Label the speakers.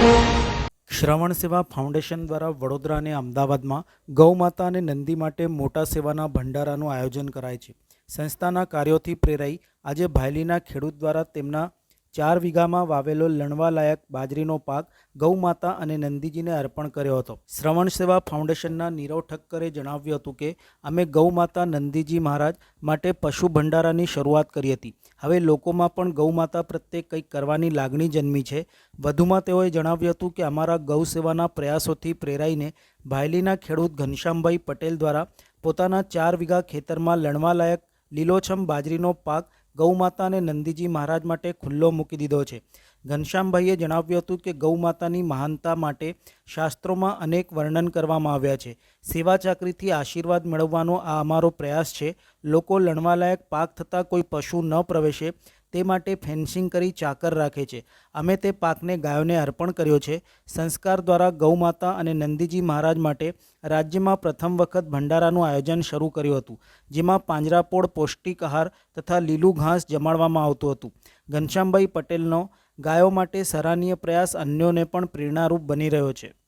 Speaker 1: શ્રવણ સેવા ફાઉન્ડેશન દ્વારા વડોદરા અને અમદાવાદમાં ગૌમાતા અને નંદી માટે મોટા સેવાના ભંડારાનું આયોજન કરાય છે. સંસ્થાના કાર્યોથી પ્રેરાઈ આજે ભાયલીના ખેડૂત દ્વારા તેમના ચાર વીઘામાં વાવેલો લણવાલાયક બાજરીનો પાક ગૌમાતા અને નંદીજીને અર્પણ કર્યો હતો. શ્રવણ સેવા ફાઉન્ડેશનના નીરવ ઠક્કરે જણાવ્યું હતું કે, અમે ગૌમાતા નંદીજી મહારાજ માટે પશુ ભંડારાની શરૂઆત કરી હતી. હવે લોકોમાં પણ ગૌમાતા પ્રત્યે કંઈક કરવાની લાગણી જન્મી છે. વધુમાં તેઓએ જણાવ્યું હતું કે, અમારા ગૌ સેવાના પ્રયાસોથી પ્રેરાઈને ભાયલીના ખેડૂત ઘનશ્યામભાઈ પટેલ દ્વારા પોતાના ચાર વીઘા ખેતરમાં લણવાલાયક લીલોછમ બાજરીનો પાક ગૌમાતા અને નંદીજી મહારાજ માટે ખુલ્લો મૂકી દીધો છે. ઘનશ્યામભાઈએ જણાવ્યું હતું કે ગૌમાતાની મહાનતા માટે શાસ્ત્રોમાં અનેક વર્ણન કરવામાં આવ્યા છે. સેવા ચાકરીથી આશીર્વાદ મેળવવાનો આ અમારો પ્રયાસ છે. લોકો લણવાલાયક પાક થતાં કોઈ પશુ ન પ્રવેશે. તે માટે ફેન્સિંગ કરી ચાકર રાખે છે. અમે તે પાકને ગાયોને અર્પણ કર્યો છે. સંસ્કાર દ્વારા ગૌમાતા અને નંદીજી મહારાજ માટે રાજ્યમાં પ્રથમ વખત ભંડારાનું આયોજન શરૂ કર્યું હતું, જેમાં પાંજરાપોળ પૌષ્ટિક આહાર તથા લીલું ઘાસ જમાડવામાં આવતું હતું. ઘનશ્યામભાઈ પટેલનો ગાયો માટે સરાહનીય પ્રયાસ અન્યોને પણ પ્રેરણારૂપ બની રહ્યો છે.